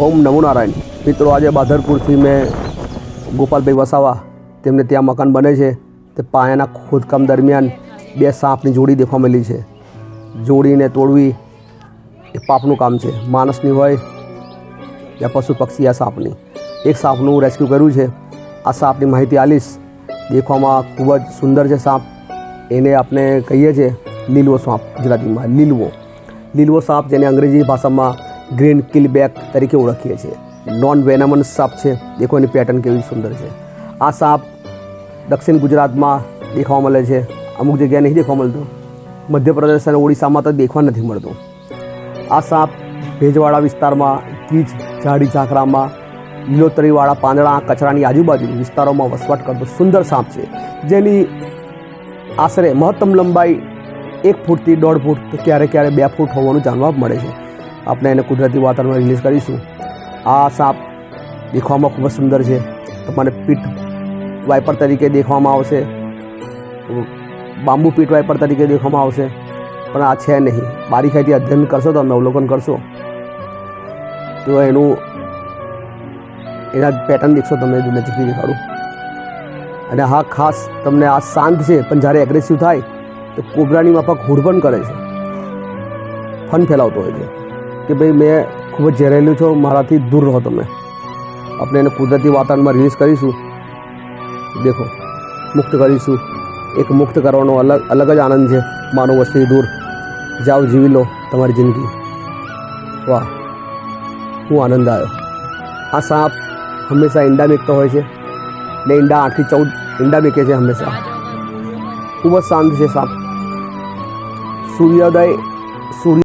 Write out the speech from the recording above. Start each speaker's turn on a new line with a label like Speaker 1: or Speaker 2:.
Speaker 1: ઓમ નમો નારાયણ. મિત્રો, આજે બાધરપુરથી મેં ગોપાલભાઈ વસાવા, તેમને ત્યાં મકાન બને છે. તે પાયાના ખોદકામ દરમિયાન બે સાપની જોડી દેખવા મળી છે. જોડીને તોડવી એ પાપનું કામ છે. માણસની હોય યા પશુ પક્ષી આ સાપની. એક સાપનું રેસ્ક્યુ કર્યું છે. આ સાપની માહિતી આલીશ. દેખવામાં ખૂબ જ સુંદર છે સાપ. એને આપણે કહીએ છીએ લીલવો સાપ, ગુજરાતીમાં લીલવો. લીલવો સાપ જેને અંગ્રેજી ભાષામાં ગ્રીન કિલબેક તરીકે ઓળખીએ છીએ. નોન વેનામન સાપ છે. દેખો એની પેટર્ન કેવી સુંદર છે. આ સાપ દક્ષિણ ગુજરાતમાં દેખવા મળે છે. અમુક જગ્યાએ નહીં દેખવા મળતું. મધ્યપ્રદેશ અને ઓડિશામાં તો દેખવા નથી મળતું. આ સાપ ભેજવાળા વિસ્તારમાં ગીચ ઝાડી ઝાંખરામાં લીલોતરીવાળા પાંદડા, કચરાની આજુબાજુ વિસ્તારોમાં વસવાટ કરતો સુંદર સાપ છે. જેની આશરે મહત્તમ લંબાઈ એક ફૂટથી દોઢ ફૂટ તો ક્યારે ક્યારે બે ફૂટ હોવાનું જાણવા મળે છે. આપણે એને કુદરતી વાતાવરણમાં રિલીઝ કરીશું. આ સાપ દેખવામાં ખૂબ જ સુંદર છે. તમારે પીઠ વાઇપર તરીકે દેખવામાં આવશે. બાંબુ પીટ વાઇપર તરીકે દેખવામાં આવશે. પણ આ છે નહીં. બારીકાઈથી અધ્યયન કરશો તમે અવલોકન કરશો. તો એનું એના પેટર્ન દેખશો તમે નજીકથી દેખાડું. અને હા, ખાસ તમને આ શાંત છે, પણ જ્યારે એગ્રેસિવ થાય, તો કોબરાની માફક હુડ પણ કરે છે. ફન ફેલાવતો હોય છે. કે ભાઈ મેં ખૂબ જ ઝેરેલું છો, મારાથી દૂર રહો તમે. આપણે એને કુદરતી વાતાવરણમાં રિલીઝ કરીશું. દેખો, મુક્ત કરીશું. એક મુક્ત કરવાનો અલગ અલગ જ આનંદ છે, માનવ વસ્તી દૂર. જાઓ, જીવી લો તમારી જિંદગી. વાહ, હું આનંદ આવ્યો. આ સાપ હંમેશા ઈંડા મેકતો હોય છે. ને ઈંડા આઠથી ચૌદ, ઈંડા મેકે છે હંમેશા. ખૂબ જ શાંત છે સાપ. સૂર્યોદય, સૂર્ય